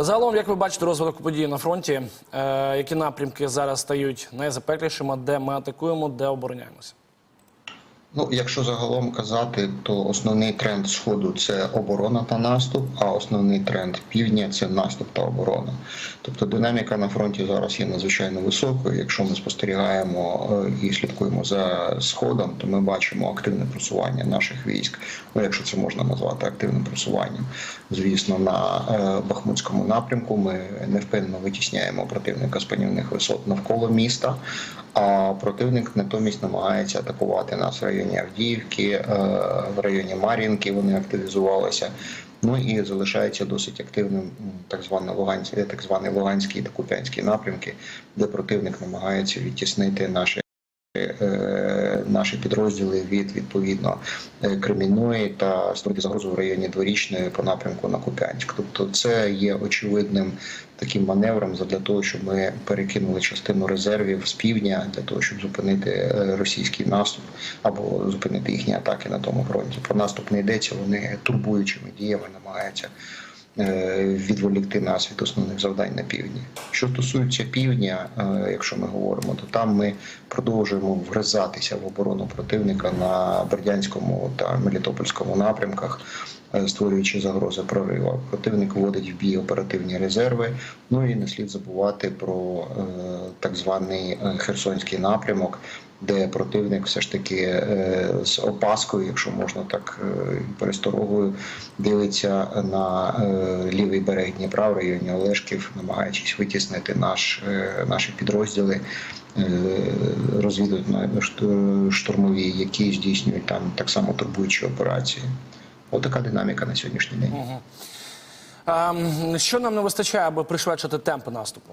Загалом, як ви бачите, розвиток подій на фронті, е, які напрямки зараз стають найзапеклішими, де ми атакуємо, де обороняємося? Ну, якщо загалом казати, то основний тренд сходу це оборона та наступ, а основний тренд півдня це наступ та оборона. Тобто динаміка на фронті зараз є надзвичайно високою. Якщо ми спостерігаємо е, і слідкуємо за сходом, то ми бачимо активне просування наших військ. Ну, якщо це можна назвати активним просуванням, звісно, на е, Бахмутському напрямку ми невпинно витісняємо противника з панівних висот навколо міста. А противник натомість намагається атакувати нас в районі Авдіївки, е, в районі Мар'їнки. Вони активізувалися. Ну і залишається досить активним так званий Луганський, так званий Луганський та Куп'янський напрямки, де противник намагається відтіснити наші. Наші підрозділи від відповідно е, Кремінної та створити загрозу в районі дворічної по напрямку на Куп'янськ. Тобто, це є очевидним таким маневром для того, щоб ми перекинули частину резервів з півдня для того, щоб зупинити е, російський наступ або зупинити їхні атаки на тому фронті. Про наступ не йдеться. Вони турбуючими діями намагаються відволікти нас від основних завдань на півдні. Що стосується півдня, е, якщо ми говоримо, то там ми продовжуємо вгризатися в оборону противника на Бердянському та Мелітопольському напрямках, е, створюючи загрози прориву. Противник вводить в бій оперативні резерви. Ну і не слід забувати про е, так званий е, Херсонський напрямок. Де противник все ж таки е, з опаскою, якщо можна так е, пересторогою, дивиться на е, лівий берег Дніпра в районі Олешків, намагаючись витіснити наш, наші підрозділи е, розвідувально штурмові, які здійснюють там так само турбуючі операції. Отака динаміка на сьогоднішній день. Що нам не вистачає, аби пришвидшити темпи наступу?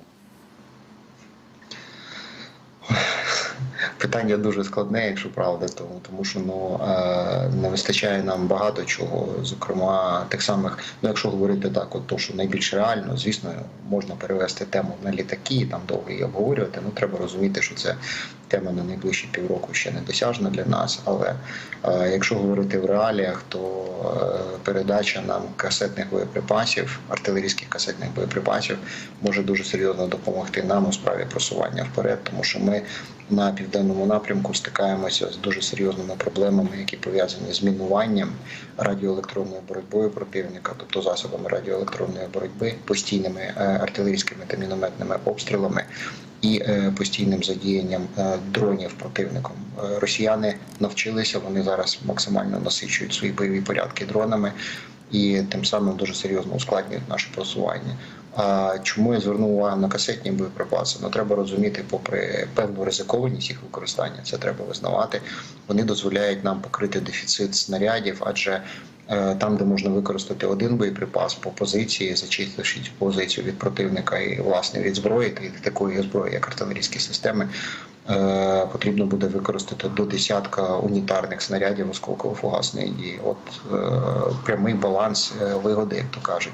Питання дуже складне, якщо правда, тому, тому що ну е, не вистачає нам багато чого. Зокрема, тих самих, ну якщо говорити так, от то, що найбільш реально, звісно, можна перевести тему на літаки, там довго її обговорювати. Ну треба розуміти, що це тема на найближчі півроку ще не досяжна для нас. Але е, якщо говорити в реаліях, то е, передача нам касетних боєприпасів, артилерійських касетних боєприпасів, може дуже серйозно допомогти нам у справі просування вперед, тому що ми на південному напрямку стикаємося з дуже серйозними проблемами, які пов'язані з мінуванням радіоелектронною боротьбою противника, тобто засобами радіоелектронної боротьби, постійними е, артилерійськими та мінометними обстрілами і е, постійним задіянням е, дронів противником. Е, Росіяни навчилися, вони зараз максимально насичують свої бойові порядки дронами. І тим самим дуже серйозно ускладнюють наше просування. А чому я звернув увагу на касетні боєприпаси? Ну треба розуміти, попри певну ризикованість їх використання, це треба визнавати. Вони дозволяють нам покрити дефіцит снарядів, адже там, де можна використати один боєприпас по позиції, зачистивши цю позицію від противника і власне від зброї, та від такої зброї, як артилерійські системи, е, потрібно буде використати до десятка унітарних снарядів осколково-фугасної дії. От е, прямий баланс е, вигоди, як то кажуть.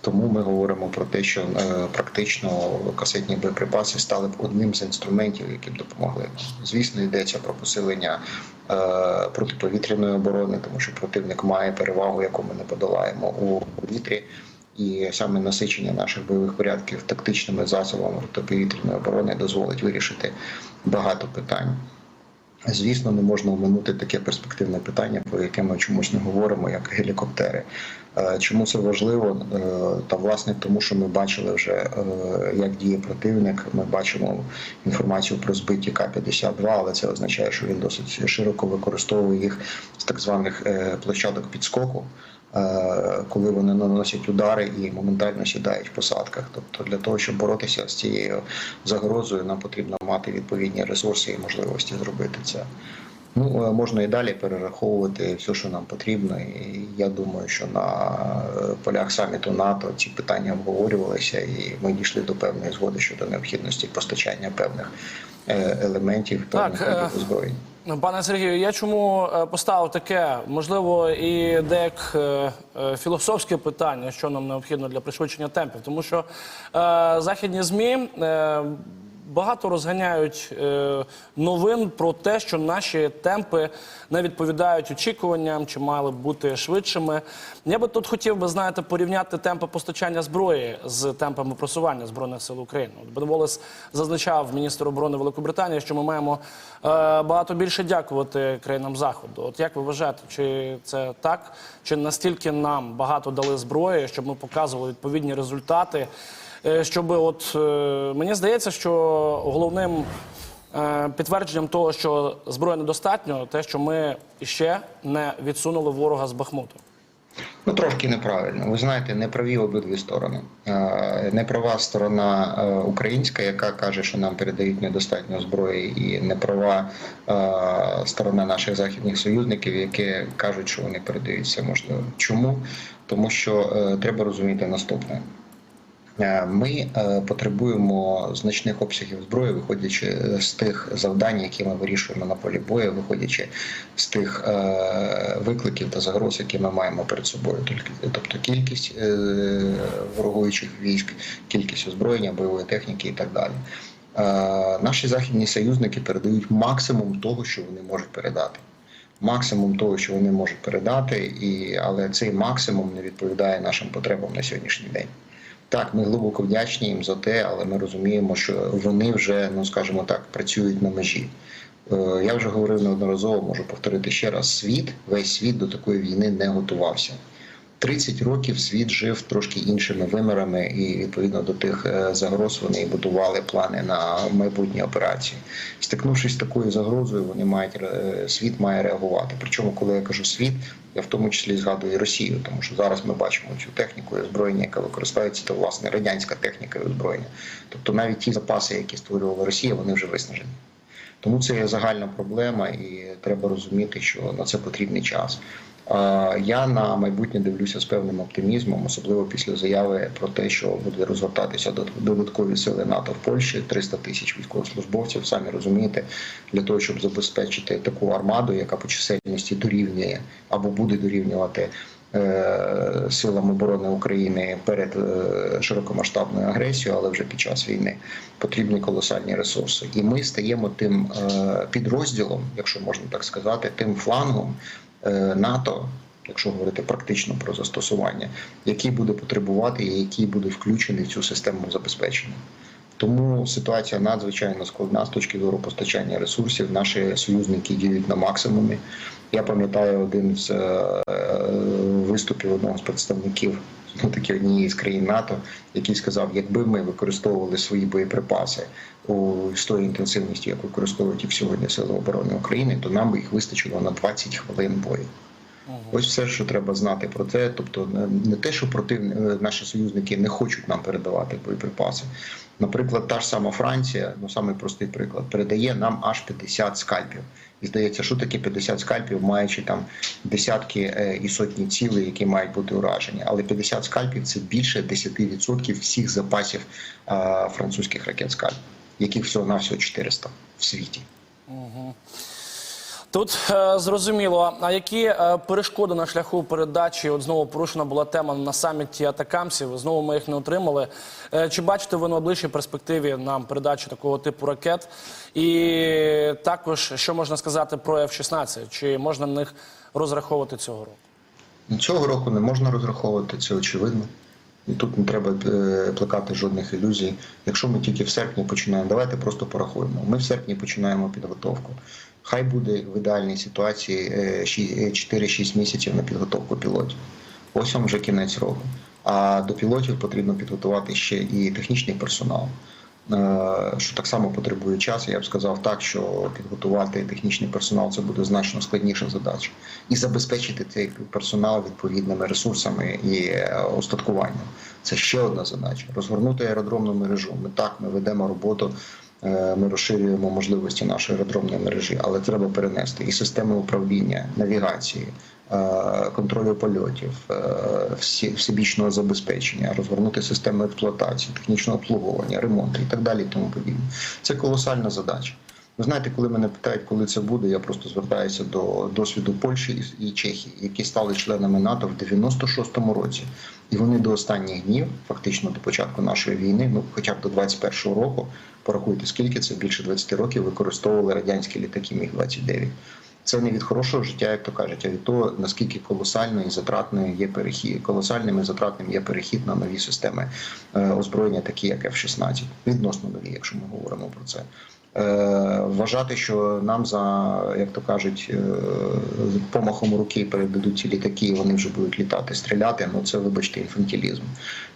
Тому ми говоримо про те, що е, практично касетні боєприпаси стали б одним з інструментів, які б допомогли. Звісно, йдеться про посилення е, протиповітряної оборони, тому що противник має перевагу, яку ми не подолаємо у повітрі. І саме насичення наших бойових порядків тактичними засобами протиповітряної оборони дозволить вирішити багато питань. Звісно, не можна оминути таке перспективне питання, про яке ми чомусь не говоримо, як гелікоптери. Е, Чому це важливо? Е, Та власне тому, що ми бачили вже, е, як діє противник. Ми бачимо інформацію про збиті К-52, але це означає, що він досить широко використовує їх з так званих площадок підскоку. Е, Коли вони наносять удари і моментально сідають в посадках, тобто для того, щоб боротися з цією загрозою, нам потрібно мати відповідні ресурси і можливості зробити це. Ну е, можна і далі перераховувати все, що нам потрібно. І я думаю, що на е, полях саміту НАТО ці питання обговорювалися, і ми дійшли до певної згоди щодо необхідності постачання певних е, елементів, певних озброєнь. Пане Сергію, я чому поставив таке, можливо, і деяк філософське питання, що нам необхідно для пришвидшення темпів, тому що е, західні змі. Е, багато розганяють е, новин про те, що наші темпи не відповідають очікуванням чи мали б бути швидшими. Я би тут хотів би знаєте, порівняти темпи постачання зброї з темпами просування збройних сил України. От Бен Волес зазначав міністр оборони Великобританії, що ми маємо е, багато більше дякувати країнам заходу. От як ви вважаєте, чи це так, чи настільки нам багато дали зброї, щоб ми показували відповідні результати? Е, Щоб от е, мені здається, що головним е, підтвердженням того, що зброї недостатньо, те, що ми ще не відсунули ворога з Бахмуту. Ну, трошки неправильно. Ви знаєте, не праві обидві сторони. Не права сторона українська, яка каже, що нам передають недостатньо зброї, і не права сторона наших західних союзників, які кажуть, що вони передають все можливо. Чому? Тому що треба розуміти наступне. Е, Ми е, потребуємо значних обсягів зброї, виходячи з тих завдань, які ми вирішуємо на полі бою, виходячи з тих е, викликів та загроз, які ми маємо перед собою. Тобто кількість ворогуючих військ, кількість озброєння, бойової техніки і так далі. Наші західні союзники передають максимум того, що вони можуть передати максимум того, що вони можуть передати, і але цей максимум не відповідає нашим потребам на сьогоднішній день. Так, ми глибоко вдячні їм за те, але ми розуміємо, що вони вже, ну скажімо так, працюють на межі. Е, Я вже говорив неодноразово, можу повторити ще раз: світ, весь світ до такої війни не готувався. 30 років світ жив трошки іншими вимірами, і відповідно до тих е, загроз вони будували плани на майбутні операції. Стикнувшись з такою загрозою, вони мають світ має реагувати. Причому, коли я кажу світ, я в тому числі згадую і Росію, тому що зараз ми бачимо цю техніку і озброєння, яка використовується, то власне радянська техніка і озброєння. Тобто навіть ті запаси, які створювала Росія, вони вже виснажені. Тому це є загальна проблема, і треба розуміти, що на це потрібний час. Я на майбутнє дивлюся з певним оптимізмом, особливо після заяви про те, що буде розгортатися дод- додаткові сили НАТО в Польщі, 300 тисяч військовослужбовців. Самі розумієте, для того, щоб забезпечити таку армаду, яка по чисельності дорівнює або буде дорівнювати е, силам оборони України перед е, широкомасштабною агресією, але вже під час війни потрібні колосальні ресурси. І ми стаємо тим е, підрозділом, якщо можна так сказати, тим флангом НАТО. Якщо говорити практично про застосування, який буде потребувати і який буде включений в цю систему забезпечення. Тому ситуація надзвичайно складна з точки зору постачання ресурсів. Наші союзники діють на максимумі. Я пам'ятаю один з е, виступів одного з представників таки однієї з країн НАТО, який сказав, якби ми використовували свої боєприпаси у тої інтенсивності, як використовують їх сьогодні Сили оборони України, то нам би їх вистачило на 20 хвилин бою. Ось все, що треба знати про це. Тобто, не- те, що противні е, наші союзники не хочуть нам передавати боєприпаси. Наприклад, та ж сама Франція, ну самий простий приклад, передає нам аж 50 скальпів. І здається, що таке 50 скальпів, маючи там десятки е, і сотні цілей, які мають бути уражені. Але 50 скальпів це більше 10% всіх запасів е, французьких ракет скальп, яких всього навсього 400 в світі. Тут е, зрозуміло. А які е, перешкоди на шляху передачі? От знову порушена була тема на саміті атакамсів. Знову ми їх не отримали. Е, чи бачите ви на найближчій перспективі нам передачу такого типу ракет? І також що можна сказати про F-16? Чи можна на них розраховувати цього року? Цього року не можна розраховувати, це очевидно. І тут не треба е, плекати жодних ілюзій. Якщо ми тільки в серпні починаємо, давайте просто порахуємо. Ми в серпні починаємо підготовку. Хай буде в ідеальній ситуації е, ші- е, 4-6 місяців на підготовку пілотів. Ось вам вже кінець року. А до пілотів потрібно підготувати ще і технічний персонал. Е, що так само потребує часу. Я б сказав так, що підготувати технічний персонал це буде значно складніша задача, і забезпечити цей персонал відповідними ресурсами і е, устаткуванням. Це ще одна задача. Розгорнути аеродромну мережу. Ми так ми ведемо роботу. е, Ми розширюємо можливості нашої аеродромної мережі, але треба перенести і системи управління, навігації, е, контролю польотів, е, всебічного забезпечення, розгорнути систему експлуатації, технічного обслуговування, ремонту і так далі. Тому подібне. Це колосальна задача. Ви знаєте, коли мене питають, коли це буде, я просто звертаюся до досвіду Польщі і Чехії, які стали членами НАТО в 96-му році, і вони до останніх днів, фактично до початку нашої війни, ну хоча б до 21-го року, порахуйте, скільки це більше 20 років використовували радянські літаки Міг 29 Це не від хорошого життя, як то кажуть, а від того, наскільки колосальною і затратною є перехід, колосальним і затратним є перехід на нові системи е, озброєння, такі як F-16, відносно нові, якщо ми говоримо про це. Е, вважати, що нам за як то кажуть, е, помахом руки передадуть ці літаки, і вони вже будуть літати, стріляти. Ну це вибачте інфантилізм.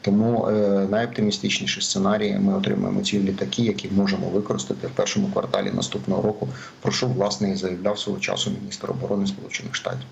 Тому е, найоптимістичніший сценарій ми отримаємо ці літаки, які можемо використати в першому кварталі наступного року. Про що власне і заявляв свого часу міністр оборони Сполучених Штатів.